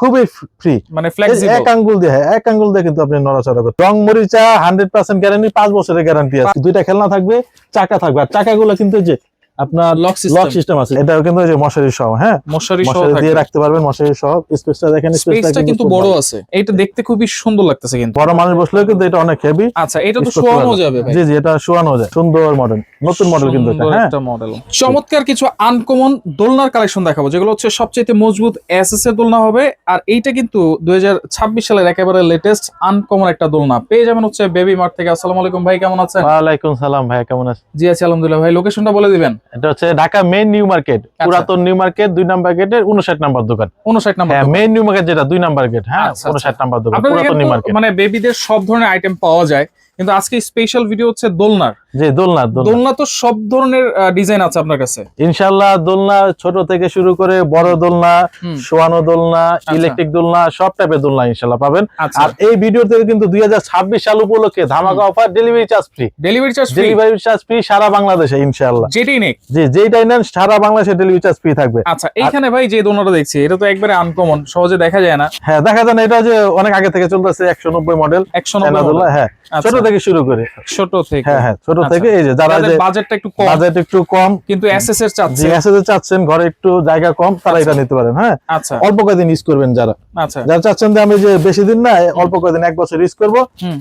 খুবই ফ্রি মানে এক আঙ্গুল দিয়ে হ্যাঁ, এক আঙ্গুল দিয়ে কিন্তু আপনি নড়াচড়া করতে রং মরিচা হান্ড্রেড পার্সেন্ট গ্যারান্টি পাঁচ বছরের গ্যারান্টি আছে। দুইটা খেলনা থাকবে চাকা থাকবে। আর চাকাগুলো কিন্তু যে আপনার লক লক সিস্টেম সিস্টেম আছে। এটাও কিন্তু যে মশারি সহ হ্যাঁ? মশারি সহ দিয়ে রাখতে পারবেন মশারি সহ। স্পেসটা দেখেন স্পেসটা কিন্তু বড় আছে। এটা দেখতে খুবই সুন্দর লাগতেছে কিন্তু। বড় মানুষ বসলেও কিন্তু এটা অনেক হেভি আচ্ছা এটা তো শোয়ানো যাবে ভাই। জি জি এটা শোয়ানো যায়। সুন্দর মডেল নতুন মডেল কিন্তু এটা হ্যাঁ? একটা মডেল চমৎকার কিছু আনকমন দোলনার কালেকশন দেখাবো যেগুলো হচ্ছে সবচেয়ে মজবুত এসএস এর দোলনা হবে। আর এইটা কিন্তু দুই হাজার ছাব্বিশ সালের একেবারে লেটেস্ট আনকমন একটা দোলনা। পেয়ে যাবেন হচ্ছে বেবি মার্ট থেকে। আসসালামু আলাইকুম ভাই কেমন আছেন? ওয়ালাইকুম সালাম ভাই কেমন আছেন? জি আছি আলহামদুলিল্লাহ ভাই লোকেশনটা বলে দিবেন? এটা হচ্ছে ঢাকা মেইন নিউ মার্কেট। পুরাতন নিউ মার্কেট দুই নাম্বার গেটের উনষাট নাম্বার দোকান উনষাট নাম্বার হ্যাঁ মেইন নিউ মার্কেট যেটা দুই নাম্বার গেট হ্যাঁ আচ্ছা, আচ্ছা। উনষাট নাম্বার দোকান পুরাতন নিউ মার্কেট মানে বেবিদের সব ধরনের আইটেম পাওয়া যায় কিন্তু আজকে স্পেশাল ভিডিও হচ্ছে দোলনার জি দোলনা দোলনা। তো সব ধরনের ডিজাইন আছে আপনার কাছে? ইনশাল্লাহ দোলনা ছোট থেকে শুরু করে বড় দোলনা। শোয়ানো দোলনা ইলেকট্রিক দোলনা সব টাইপের দোলনা ইনশাল্লাহ পাবেন। আচ্ছা। আর এই ভিডিও থেকে কিন্তু দুই সাল উপলক্ষে ধামাকা offer delivery charge free delivery charge free delivery charge free সারা বাংলাদেশে যেটাই নেক। জি যেটাই নেন সারা বাংলাদেশে ডেলিভারি চার্জ ফ্রি থাকবে। আচ্ছা এইখানে ভাই যে দোলনাটা দেখছি এটা তো একবারে আনকমন সহজে দেখা যায় না। হ্যাঁ দেখা যায় না এটা যে অনেক আগে থেকে চলতেছে একশো নব্বই মডেল একশো নব্বই এনাদুল্লাহ হ্যাঁ আচ্ছা। ছোট থেকে শুরু করে। ছোট থেকে। হ্যাঁ হ্যাঁ ছোট আচ্ছা। থেকে এই যে যারা বাজেটটা একটু কম বাজেট একটু কম কিন্তু এসএস এর যে চাচ্ছে এসে চাচ্ছেন ঘরে একটু জায়গা কম তারা এটা নিতে পারেন হ্যাঁ? আচ্ছা। অল্প কয়েকদিন ইউজ করবেন যারা। আচ্ছা। যারা চাচ্ছেন যে আমি যে বেশি দিন না অল্প কয়েকদিন এক বছর ইউজ করব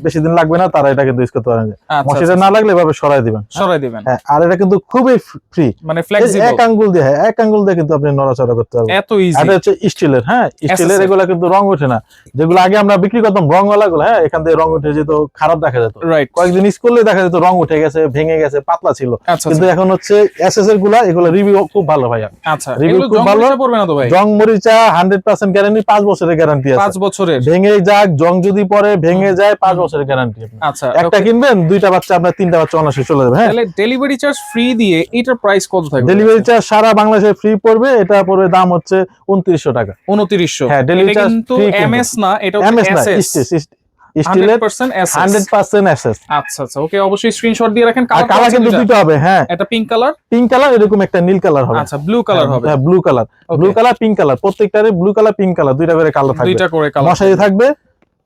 বেশি দিন লাগবে না তারা এটা কিন্তু ইউজ করতে পারেন। আচ্ছা, মশিটা আচ্ছা, না লাগলে এভাবে সরাই দিবেন সরাই দিবেন। হ্যাঁ আর এটা কিন্তু খুবই ফ্রি। মানে ফ্লেক্সিবল এক আঙ্গুল দিয়ে হ্যাঁ এক আঙ্গুল দিয়ে কিন্তু আপনি নড়াচড়া করতে পারবেন। এত ইজি এটা হচ্ছে স্টিলের হ্যাঁ? স্টিলের এগুলা কিন্তু রং ওঠে না। যেগুলো আগে আমরা বিক্রি করতাম রং ওয়ালা গুলো হ্যাঁ? এখান থেকে রং উঠে যেত খারাপ দেখা যেত। রাইট কয়েকদিন ইউজ করলে দেখা যেত রং উঠে গেছে। ভেঙে গেছে পাতলা ছিল। আচ্ছা কিন্তু এখন হচ্ছে এসএস এরগুলা এগুলো রিভিউ খুব ভালো ভাইয়া। আচ্ছা এগুলো খুব ভালো। পড়বে না তো ভাই? জং মরিচা হান্ড্রেড পার্সেন্ট গ্যারান্টি পাঁচ বছরের গ্যারান্টি পাঁচ আছে বছরের। ভেঙে যাক জং যদি পরে ভেঙে যায় পাঁচ বছরের গ্যারান্টি আচ্ছা একটা কিনবেন দুইটা বাচ্চা আপনার তিনটা বাচ্চা অনাসে চলে যাবে হ্যাঁ। তাহলে ডেলিভারি চার্জ ফ্রি দিয়ে এটার প্রাইস কত থাকবে? ডেলিভারি চার্জ সারা বাংলাদেশে ফ্রি পড়বে এটা পড়বে দাম হচ্ছে উনত্রিশশো টাকা। উনত্রিশশো। হ্যাঁ, ডেলিভারি চার্জ কিন্তু এমএস না এটা এমএস না এসএস স্টিলের 100% এসএস হান্ড্রেড আচ্ছা আচ্ছা ওকে অবশ্যই স্ক্রিনশট দিয়ে রাখেন। কালার কালার কিন্তু দুটো হবে হ্যাঁ। এটা পিঙ্ক কালার পিঙ্ক কালার এরকম একটা নীল কালার হবে। আচ্ছা ব্লু কালার হবে। হ্যাঁ blue colour blue colour pink colour প্রত্যেকটারে blue colour pink colour দুইটা করে কালার থাকবে। দুইটা করে কালার মশারি থাকবে।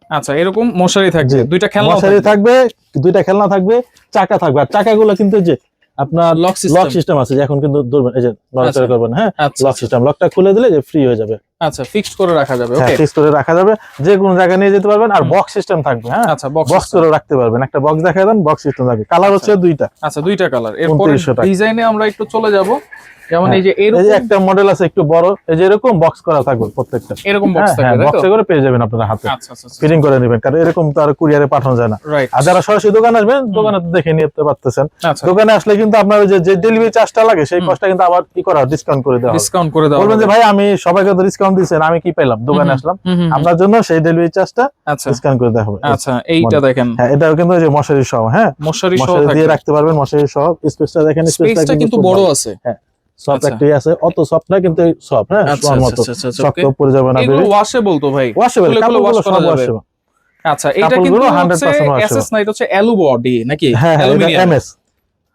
আচ্ছা এরকম মশারি থাকবে। দুইটা খেলনা মশারি থাকবে। দুইটা খেলনা থাকবে চাকা থাকবে। আর চাকাগুলো কিন্তু যে আপনার লক সিস্টেম আছে যে এখন কিন্তু ধরবেন এই যে নড়াচড়া আচ্ছা। করবেন হ্যাঁ? লক সিস্টেম লকটা খুলে দিলে যে ফ্রি হয়ে যাবে। আচ্ছা ফিক্সড করে রাখা যাবে হ্যাঁ ওকে ফিক্স করে রাখা যাবে যে কোনো জায়গায় নিয়ে যেতে পারবেন আর বক্স সিস্টেম থাকবে হ্যাঁ? আচ্ছা বক্স করে রাখতে পারবেন একটা বক্স দেখা দেন বক্স সিস্টেম থাকবে। কালার হচ্ছে দুইটা। আচ্ছা দুইটা কালার এরপরে 2900 টাকা। ডিজাইনে আমরা একটু চলে যাব। যেমন হ্যাঁ, এই যে এরকম একটা মডেল আছে একটু বড় এই যে এরকম বক্স করা থাকবে প্রত্যেকটা। এরকম বক্স হ্যাঁ থাকবে বক্সে করে পেয়ে যাবেন আপনার হাতে। আচ্ছা আচ্ছা ফিটিং করে নেবেন কারণ এরকম তো আর কুরিয়ারে পাঠানো যায় না। আর যারা সরাসরি দোকানে আসবেন দোকানে তো দেখে নিতে পারতেছেন। আচ্ছা। দোকানে আসলে কিন্তু আপনার যে যে ডেলিভারি চার্জটা লাগে সেই। কষ্টটা কিন্তু আবার কি করা ডিসকাউন্ট করে দেওয়া ডিসকাউন্ট করে দাও বলবেন যে ভাই আমি সবাইকে তো ডিসকাউন্ট দিচ্ছেন আমি কি পেলাম দোকানে আসলাম আপনার জন্য সেই ডেলিভারি চার্জটা ডিসকাউন্ট করে হবে। আচ্ছা এইটা দেখেন। হ্যাঁ এটাও কিন্তু যে মশারি সহ হ্যাঁ? মশারি সহ দিয়ে রাখতে পারবেন মশারি সহ। স্পেসটা দেখেন স্পেসটা কিন্তু বড় আছে। সফট আচ্ছা। একটাই আছে অত সফট না কিন্তু সফট হ্যাঁ? শোয়ার আচ্ছা মতো আচ্ছা শক্ত পড়ে যাবে না এগুলো ওয়াশেবল তো ভাই। ওয়াশেবল খুলে খুলে কাপড়গুলো সব ওয়াশেবল এটা কিন্তু হচ্ছে এসএস না এটা হচ্ছে অ্যালু বডি নাকি? হ্যাঁ হ্যাঁ এমএস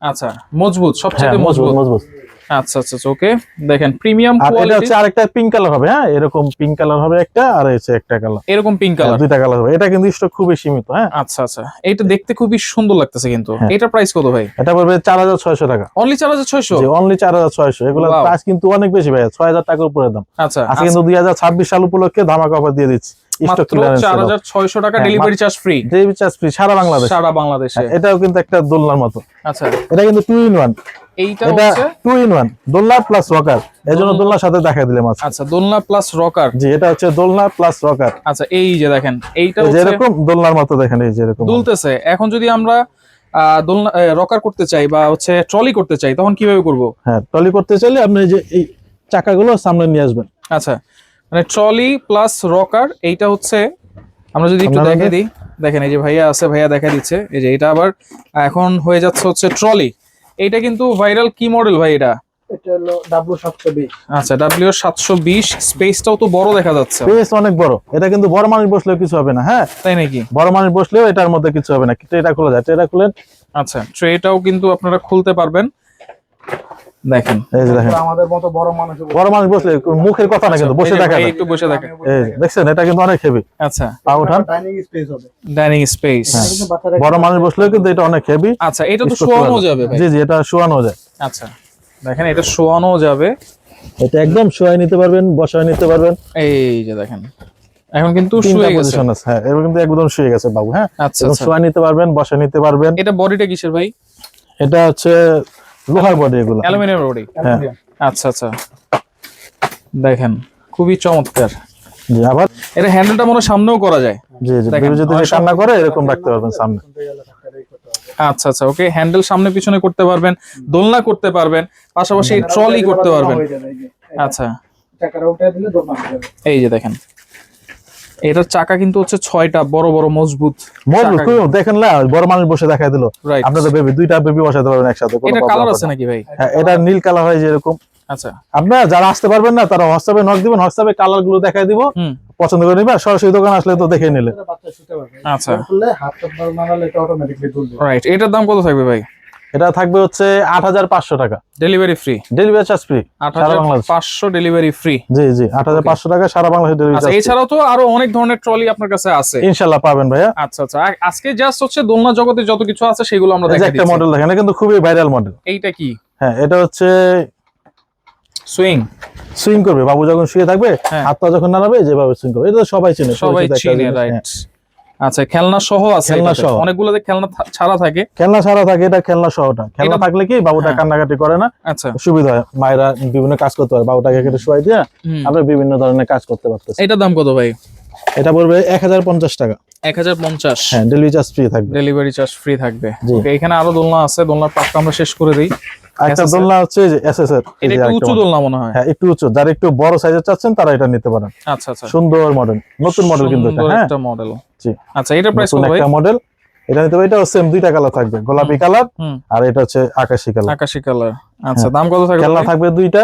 আচ্ছা মজবুত হ্যাঁ সবচেয়ে মজবুত। মজবুত মজবুত। আচ্ছা আচ্ছা ওকে দেখেন প্রিমিয়াম আর এটা কোয়ালিটি হচ্ছে আরেকটা পিঙ্ক কালার হবে হ্যাঁ? এরকম পিঙ্ক কালার হবে একটা আর হচ্ছে একটা কালার এরকম পিঙ্ক কালার দুইটা কালার হবে। এটা কিন্তু স্টক খুবই সীমিত হ্যাঁ? আচ্ছা আচ্ছা। এটা দেখতে খুবই সুন্দর লাগতেছে কিন্তু। হ্যাঁ। এটা প্রাইস কত ভাই? এটা পড়বে চার হাজার ছয়শো টাকা। অনলি চার হাজার ছয়শো? অনলি চার হাজার ছয়শো। এগুলো প্রাইস কিন্তু অনেক বেশি ভাই ছয় হাজার টাকার উপরে দাম। আচ্ছা আজকে কিন্তু দুই হাজার ছাব্বিশ সাল উপলক্ষে ধামাকা অফার দিয়ে দিচ্ছি। মাত্র ছয়শো টাকা হ্যাঁ, delivery charge free delivery charge free সারা বাংলাদেশ। সারা বাংলাদেশে। হ্যাঁ, এটাও কিন্তু একটা দোলনার মতো। আচ্ছা। এটা কিন্তু টু ইন ওয়ান এইটা হচ্ছে টু ইন ওয়ান দোলনা প্লাস রকার এই জন্য দোলনার সাথে দেখা দিলাম আজকে। আচ্ছা দোলনা প্লাস রকার জি এটা হচ্ছে দোলনা প্লাস রকার আচ্ছা এই যে দেখেন এইটা হচ্ছে যেরকম দোলনার মতো দেখেন এই যেরকম দুলতেছে। এখন যদি আমরা দোলনা রকার করতে চাই বা হচ্ছে ট্রলি করতে চাই তখন কীভাবে করব? হ্যাঁ ট্রলি করতে চাইলে আপনি যে এই চাকাগুলো সামনে নিয়ে আসবেন। আচ্ছা মানে ট্রলি প্লাস রকার এইটা হচ্ছে আমরা যদি একটু দেখে দিই। দেখেন এই যে ভাইয়া আছে ভাইয়া দেখা দিচ্ছে। এই যে এটা আবার এখন হয়ে যাচ্ছে হচ্ছে ট্রলি এইটা কিন্তু ভাইরাল কি মডেল ভাই এটা? এটা হলো ডাব্লিউ সাতশো বিশ। আচ্ছা ডাব্লিউ সাতশো বিশ। স্পেসটাও তো বড় দেখা যাচ্ছে। অনেক বড়। এটা কিন্তু বড় মানুষ বসলেও কিছু হবে না হ্যাঁ? তাই নাকি? বড় মানুষ বসলেও এটার মধ্যে কিছু হবে না। এটা খোলা যায় ট্রেটা খুলেন। আচ্ছা ট্রেটাও কিন্তু আপনারা খুলতে পারবেন। দেখেন। এই যে দেখেন। আমাদের মতো বড় মানুষ বড় মানুষ বসলে মুখের কথা না কিন্তু বসে এই যে দেখা ভাই যায়। একটু বসে দেখেন এই দেখছেন? এটা কিন্তু অনেক হেভি আচ্ছা। পা উঠান ডাইনিং স্পেস হবে। ডাইনিং স্পেস বড় মানুষ বসলেও কিন্তু এটা অনেক হেভি আচ্ছা এটা তো শোয়ানো যাবে ভাই। জি জি এটা শোয়ানো যায়। আচ্ছা। দেখেন এটা শোয়ানো যাবে। এটা একদম নিতে পারবেন বসায় নিতে পারবেন। এই যে দেখেন। এখন কিন্তু শুয়ে গেছে। হ্যাঁ এবার কিন্তু একদম শুয়ে গেছে বাবু হ্যাঁ? আচ্ছা আচ্ছা। নিতে পারবেন বসা নিতে পারবেন। এটা বডিটা কিসের ভাই? এটা হচ্ছে লোহার বডি এগুলো। অ্যালুমিনিয়াম বডি হ্যাঁ। আচ্ছা আচ্ছা। দেখেন খুবই চমৎকার। জি আবার? এটা হ্যান্ডেলটা মনে সামনেও করা যায়। জি জি দেখেন, যদি কান্না করে এরকম রাখতে পারবেন সামনে। আচ্ছা আচ্ছা ওকে হ্যান্ডেল সামনে পিছনে করতে পারবেন দোলনা করতে পারবেন পাশাপাশি ট্রলি করতে পারবেন। আচ্ছা। হয়ে এই যে দেখেন। এটার চাকা কিন্তু হচ্ছে ছয়টা বড় বড় মজবুত মজবুত দেখেন না বড় মানুষ বসে দেখাই দিল। আপনাদের বেবি দুইটা বেবি বসাতে পারবেন একসাথে এটা কালার আছে নাকি ভাই? হ্যাঁ এটা নীল কালার হয় যেরকম। আচ্ছা। আপনারা যারা আসতে পারবেন না তারা হোয়াটসঅ্যাপে নক দিবেন হোয়াটসঅ্যাপে কালারগুলো দেখাই দিব। পছন্দ করে নিবা সরাসরি দোকান আসলে তো দেখে নিলে। আচ্ছা। রাইট এটার দাম কত থাকবে ভাই? এটা থাকবে হচ্ছে আট হাজার পাঁচশো টাকা। Delivery free delivery charge free সারা বাংলাদেশ। পাঁচশো ডেলিভারি ফ্রি জি জি আট হাজার পাঁচশো টাকা সারা বাংলাদেশ ডেলিভারি আচ্ছা এছাড়াও তো আরও অনেক ধরনের ট্রলি আপনার কাছে আছে। ইনশাল্লাহ পাবেন ভাইয়া। আচ্ছা আচ্ছা আজকে জাস্ট হচ্ছে দোলনা জগতে যত কিছু আছে সেগুলো আমরা দেখা একটা মডেল দেখেন কিন্তু খুবই ভাইরাল মডেল এইটা কি? হ্যাঁ এটা হচ্ছে সুইং সুইং করবে। বাবু যখন শুয়ে থাকবে হ্যাঁ। হাতটা যখন নাড়াবে যেভাবে সুইং করবে। এটা তো সবাই চেনে সবাই চিনে। রাইট আচ্ছা খেলনা সহ আছে খেলনা। সহ। অনেকগুলোতে খেলনা ছাড়া থাকে? খেলনা ছাড়া থাকে এটা খেলনা সহটা। খেলনা থাকলে কি বাবুটা হ্যাঁ। কান্নাকাটি করে না? আচ্ছা। সুবিধা হয়। মায়েরা বিভিন্ন কাজ করতে পারে। বাবুটাকে কেটে শুয়াই দিয়ে। আপনি বিভিন্ন ধরনের কাজ করতে পারতেছে। এটার দাম কত ভাই? এটা পড়বে এক হাজার পঞ্চাশ টাকা। এক হাজার পঞ্চাশ। হ্যাঁ ডেলিভারি চার্জ ফ্রি থাকবে। ডেলিভারি চার্জ ফ্রি থাকবে। এখানে আরও দোলনা আছে। দোলনার পাকটা আমরা শেষ করে দিই। একটা দোলনা হচ্ছে যে এটা একটু উঁচু দোলনা মনে হয়। হ্যাঁ একটু উঁচু। যারা একটু বড় সাইজের চাচ্ছেন তারা এটা নিতে পারেন। আচ্ছা আচ্ছা। সুন্দর মডেল নতুন মডেল কিন্তু এটা হ্যাঁ। মডেল জি। আচ্ছা এটা প্রাইস কত ভাই? একটা মডেল এটা নিতে পারে এটা সেম দুইটা কালার থাকবে গোলাপি কালার আর এটা হচ্ছে আকাশি কালার আকাশি কালার আচ্ছা দাম কত থাকবে খেলনা থাকবে দুইটা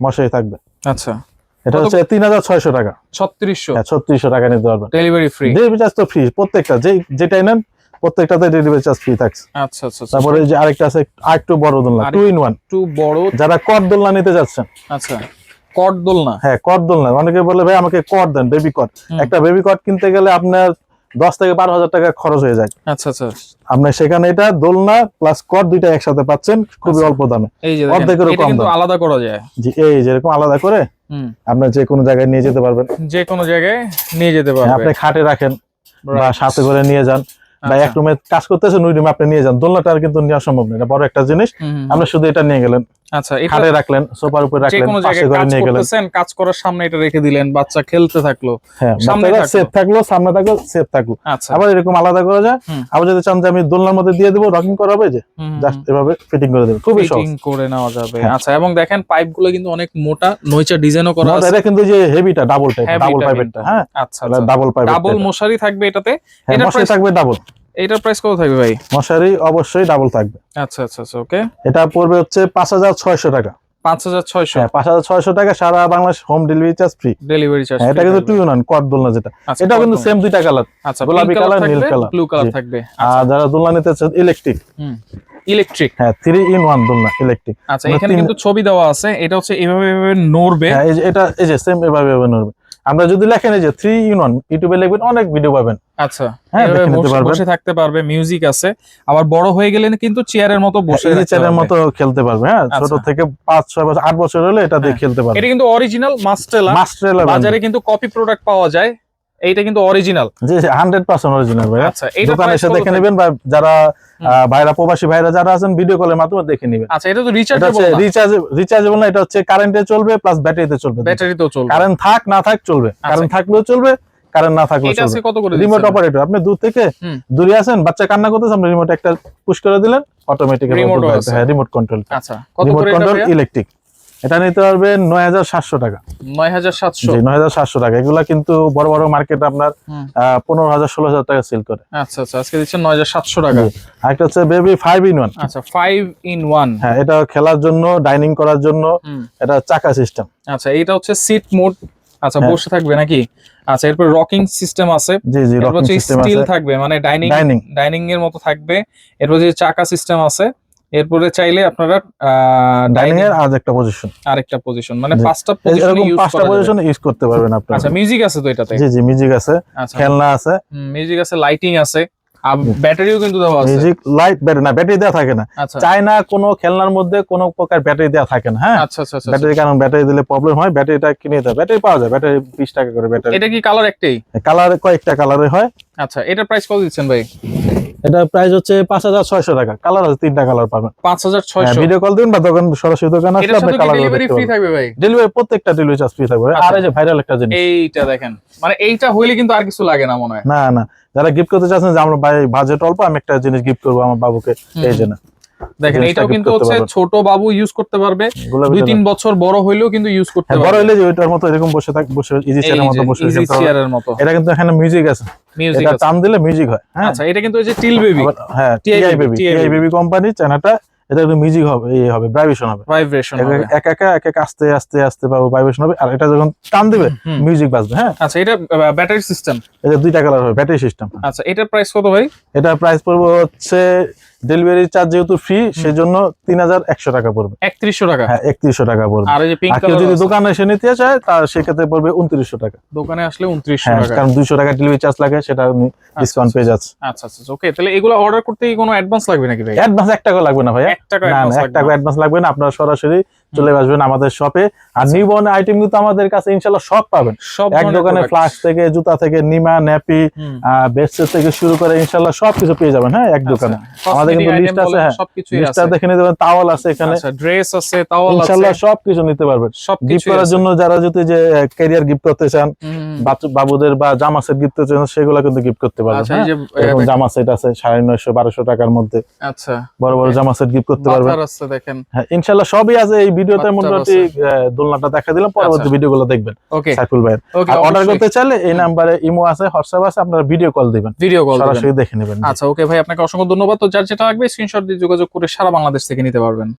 মশারি থাকবে। আচ্ছা। এটা হচ্ছে তিন হাজার ছয়শো টাকা। ছত্রিশশো। হ্যাঁ ছত্রিশশো টাকা নিতে পারবেন। ডেলিভারি ফ্রি ডেলিভারি চার্জ তো ফ্রি প্রত্যেকটা যে যেটাই নেন প্রত্যেকটাতে ডেলিভারি চার্জ ফ্রি থাকছে। আচ্ছা আচ্ছা আচ্ছা। তারপরে যে আরেকটা আছে আরেকটু বড় দোলনা টু ইন ওয়ান একটু বড়। যারা কট দোলনা নিতে যাচ্ছেন। আচ্ছা কট দোলনা। হ্যাঁ কট দোলনা। অনেকে বলে ভাই আমাকে কট দেন বেবি কট হুম। একটা বেবি কট কিনতে গেলে আপনার দশ থেকে বারো হাজার টাকা খরচ হয়ে যায়। আচ্ছা আচ্ছা। আপনি সেখানে এটা দোলনা প্লাস কট দুইটা একসাথে পাচ্ছেন খুবই আচ্ছা। অল্প দামে। এই যে অর্ধেকেরও কম দাম। আলাদা করা যায়। জি এই যেরকম আলাদা করে আপনার যে কোনো জায়গায় নিয়ে যেতে পারবেন। যে কোনো জায়গায় নিয়ে যেতে পারবেন আপনি খাটে রাখেন বা সাথে করে নিয়ে যান বা আচ্ছা। এক রুমে কাজ করতেছেন ওই রুমে আপনি নিয়ে যান। দোলনাটা আর কিন্তু নেওয়া সম্ভব না এটা বড় একটা জিনিস। আপনি শুধু এটা নিয়ে গেলেন। আচ্ছা এটা খাটে রাখলেন সোফার উপরে রাখলেন কোনো জায়গায় কাজ করতেছেন কাজ করার সামনে এটা রেখে দিলেন বাচ্চা খেলতে থাকল হ্যাঁ সামনে। সেফ থাকল। সামনে থাকল সেফ থাকল। আচ্ছা। আবার এরকম আলাদা করা যায় আবার যদি চান যে আমি দোলনার মধ্যে দিয়ে দেবো রকিং করা হবে যে জাস্ট এভাবে ফিটিং করে দেবে খুবই সহজ। ফিটিং করে নেওয়া যাবে। হ্যাঁ। আচ্ছা এবং দেখেন পাইপগুলো কিন্তু অনেক মোটা নইচা ডিজাইনও করা আছে। এটা কিন্তু যে হেভিটা ডাবল টাইপ ডাবল type পাইপের এটা। হ্যাঁ? আচ্ছা ডাবল পাইপের ডাবল মশারি থাকবে এটাতে। হ্যাঁ মশারি থাকবে ডাবল এটার প্রাইস কত থাকবে ভাই? মশারি অবশ্যই ডাবল থাকবে। আচ্ছা আচ্ছা আচ্ছা ওকে এটা পড়বে হচ্ছে পাঁচ হাজার ছয়শো টাকা। পাঁচ হাজার ছয়শো। হ্যাঁ পাঁচ হাজার ছয়শো টাকা সারা Bangladesh home delivery charge free delivery charge এটা কিন্তু টু ইউনান কট দোলনা যেটা। এটা কিন্তু সেম দুইটা কালার আচ্ছা গোলাপি গোলাপি কালার নীল কালার ব্লু কালার থাকবে। আর যারা দোলনা নিতে চান ইলেকট্রিক হুম। ইলেকট্রিক। হ্যাঁ থ্রি ইন ওয়ান দোলনা ইলেকট্রিক আচ্ছা এখানে কিন্তু ছবি দেওয়া আছে এটা হচ্ছে এভাবে এভাবে নড়বে। হ্যাঁ এটা এই যে সেম এভাবে এভাবে নড়বে। আমরা যদি লেখেন এই যে থ্রি ইন ওয়ান ইউটিউবে লিখবেন অনেক ভিডিও পাবেন। আচ্ছা হ্যাঁ, বসে- থাকতে পারবে মিউজিক আছে। আবার বড় হয়ে গেলে কিন্তু চেয়ারের মতো বসে এই যে থাকতে চ্যানেল পারবে। মতো খেলতে পারবে হ্যাঁ ছোট আচ্ছা। থেকে পাঁচ ছয় বছর আট বছর হলে এটা দিয়ে হ্যাঁ। খেলতে পারবে। এটা কিন্তু অরিজিনাল মাস্টেলা মাস্টার বাজারে কিন্তু কপি প্রোডাক্ট পাওয়া যায়। এইটা কিন্তু অরিজিনাল জি হান্ড্রেড পার্সেন্ট অরিজিনাল ভাই আচ্ছা এটা দোকানে এসে দেখে নেবেন বা যারা ভাইরা প্রবাসী ভাইরা যারা আছেন ভিডিও কলের মাধ্যমে দেখে নেবেন। আচ্ছা এটা তো এটা রিচার্জেবল হচ্ছে রিচার্জ রিচার্জেবল না এটা হচ্ছে কারেন্টে চলবে প্লাস ব্যাটারিতে চলবে। ব্যাটারিতেও চলবে। কারেন্ট থাক না থাক চলবে। কারেন্ট থাকলেও চলবে কারেন্ট না থাকলেও এটা আজকে চলবে। কত করে রিমোট অপারেটর আপনি দূর থেকে। দূরে আছেন বাচ্চা কান্না করতেছে আপনি রিমোট একটা পুশ করে দিলেন অটোমেটিক Remote ও আছে। হ্যাঁ রিমোট কন্ট্রোল আচ্ছা কত করে এটা কন্ট্রোল ইলেকট্রিক এটা নিতে পারবেন নয় হাজার সাতশো টাকা। নয় হাজার সাতশো? নয় হাজার সাতশো টাকা। এগুলা কিন্তু বড় বড় মার্কেট আপনার পনেরো হাজার ষোলো হাজার টাকা সেল করে। আচ্ছা আচ্ছা আজকে দিচ্ছেন নয় হাজার সাতশো টাকা। আরেকটা হচ্ছে বেবি ফাইভ ইন ওয়ান আচ্ছা ফাইভ ইন ওয়ান হ্যাঁ এটা খেলার জন্য ডাইনিং করার জন্য এটা চাকা সিস্টেম আচ্ছা এটা হচ্ছে সিট মোড আচ্ছা হ্যাঁ। বসে থাকবে নাকি? আচ্ছা এরপর রকিং সিস্টেম আছে। জি জি রকিং সিস্টেম স্টিল থাকবে মানে ডাইনিং ডাইনিং এর মতো থাকবে। এরপর যে চাকা সিস্টেম আছে এরপরে চাইলে আপনারা ডাইনিং এর আর একটা পজিশন আরেকটা পজিশন মানে পাঁচটা পজিশন ইউজ পাঁচটা পজিশন ইউজ করতে পারবেন আপনারা। আচ্ছা মিউজিক আছে তো এটাতে? জি জি মিউজিক আছে আচ্ছা। খেলনা আছে। মিউজিক আছে লাইটিং আছে আর ব্যাটারিও কিন্তু দেওয়া আছে। মিউজিক লাইট ব্যাটারি না ব্যাটারি দেওয়া থাকে না। আচ্ছা। চায়না কোনো খেলনার মধ্যে কোনো প্রকার ব্যাটারি দেওয়া থাকে না হ্যাঁ? আচ্ছা আচ্ছা আচ্ছা ব্যাটারি কারণ ব্যাটারি দিলে প্রবলেম হয় ব্যাটারিটা কিনে হয় ব্যাটারি পাওয়া যায় ব্যাটারি বিশ টাকা করে ব্যাটারি এটা কি কালার একটাই? কালার কয়েকটা কালারে হয়। আচ্ছা এটার প্রাইস কত দিচ্ছেন ভাই? এটা প্রাইস হচ্ছে পাঁচ হাজার ছয়শো টাকা। কালার আছে তিনটা কালার পাবেন। পাঁচ হাজার ছয়শো। ভিডিও কল দিন বা দোকান সরাসরি দোকান আসলে আপনি কালার ডেলিভারি ফ্রি থাকবে ভাই? ডেলিভারি প্রত্যেকটা ডেলিভারি চার্জ ফ্রি থাকবে। আচ্ছা। আর এই যে ভাইরাল একটা জিনিস। এইটা দেখেন। মানে এইটা হইলে কিন্তু আর কিছু লাগে না মনে হয়। না না। যারা গিফট করতে চাচ্ছেন যে আমরা বাজেট অল্প আমি একটা জিনিস গিফট করব আমার বাবুকে এই জন্য দেখেন এটাও কিন্তু হচ্ছে ছোট বাবু ইউজ করতে পারবে। দুই তিন বছর বড় হইলেও কিন্তু ইউজ করতে হ্যাঁ, বড় হইলে যে ওইটার মতো এরকম বসে থাক বসে ইজি চেয়ারের মতো বসে ইজি চেয়ারের মতো। এটা কিন্তু এখানে মিউজিক আছে। মিউজিক এটা টান দিলে মিউজিক হয় হ্যাঁ। আচ্ছা এটা কিন্তু ওই যে টিল বেবি হ্যাঁ TI baby TI baby company চ্যানেলটা এটা কিন্তু মিউজিক হবে এই হবে ভাইব্রেশন হবে। ভাইব্রেশন এক হবে। এক- এক একা আস্তে আস্তে আস্তে পাবো ভাইব্রেশন হবে আর এটা যখন টান দিবে। মিউজিক বাজবে হ্যাঁ। আচ্ছা এটা ব্যাটারি সিস্টেম এটা দুইটা কালার হবে ব্যাটারি সিস্টেম আচ্ছা এটার প্রাইস কত ভাই? এটা প্রাইস পড়বে হচ্ছে ডেলিভারি চার্জ যেহেতু ফ্রি সেজন্য তিন হাজার একশো টাকা পড়বে। একত্রিশশো টাকা? হ্যাঁ একত্রিশশো টাকা পড়বে। আর কেউ যদি দোকানে এসে নিতে চায় তার সেক্ষেত্রে পড়বে উনত্রিশশো টাকা। দোকানে আসলে উনত্রিশশো হ্যাঁ টাকা কারণ দুইশো টাকা ডেলিভারি চার্জ লাগে সেটা ডিসকাউন্ট পেয়ে যাচ্ছে। আচ্ছা আচ্ছা ওকে তাহলে এগুলো অর্ডার করতে কি কোনো অ্যাডভান্স লাগবে নাকি ভাই? অ্যাডভান্স এক টাকা লাগবে না ভাইয়া। এক টাকা এক অ্যাডভান্স লাগবে না আপনারা সরাসরি চলে আসবেন আমাদের শপে আর আচ্ছা। নিবন আইটেম কিন্তু আমাদের কাছে ইনশাল্লাহ সব পাবেন। সব এক দোকানে। ফ্লাক্স থেকে জুতা থেকে নিমা ন্যাপি হুম। থেকে শুরু করে ইনশাল্লাহ সবকিছু পেয়ে যাবেন হ্যাঁ এক দোকানে। আচ্ছা, আমাদের কিন্তু লিস্ট আছে, হ্যাঁ। লিস্টটা দেখে নিতে পারেন তাওয়াল আছে এখানে। আচ্ছা ড্রেস আছে তাওয়াল আছে। ইনশাল্লাহ সবকিছু নিতে পারবেন। গিফট সবকিছু করার জন্য যারা যদি যে ক্যারিয়ার গিফট করতে চান বাবুদের বা জামা সেট গিফট চান সেগুলো কিন্তু গিফট করতে পারবেন আচ্ছা এই হ্যাঁ? যে এরকম জামা সেট আছে সাড়ে নয়শো বারোশো টাকার মধ্যে। আচ্ছা। বড় বড় জামা সেট গিফট করতে পারবেন দেখেন। হ্যাঁ ইনশাল্লাহ সবই আছে। এই ভিডিওতে মোটামুটি দোলনাটা দেখা দিলাম পরবর্তী আচ্ছা। ভিডিওগুলো দেখবেন সাইফুল আর অর্ডার করতে চাইলে এই নাম্বারে ইমো আছে হোয়াটসঅ্যাপ আছে আপনারা ভিডিও কল দিবেন। ভিডিও কল সরাসরি দেখে নেবেন। আচ্ছা ওকে ভাই আপনাকে অসংখ্য ধন্যবাদ। তো যার যেটা লাগবে স্ক্রিনশট দিয়ে যোগাযোগ করে সারা বাংলাদেশ থেকে নিতে পারবেন।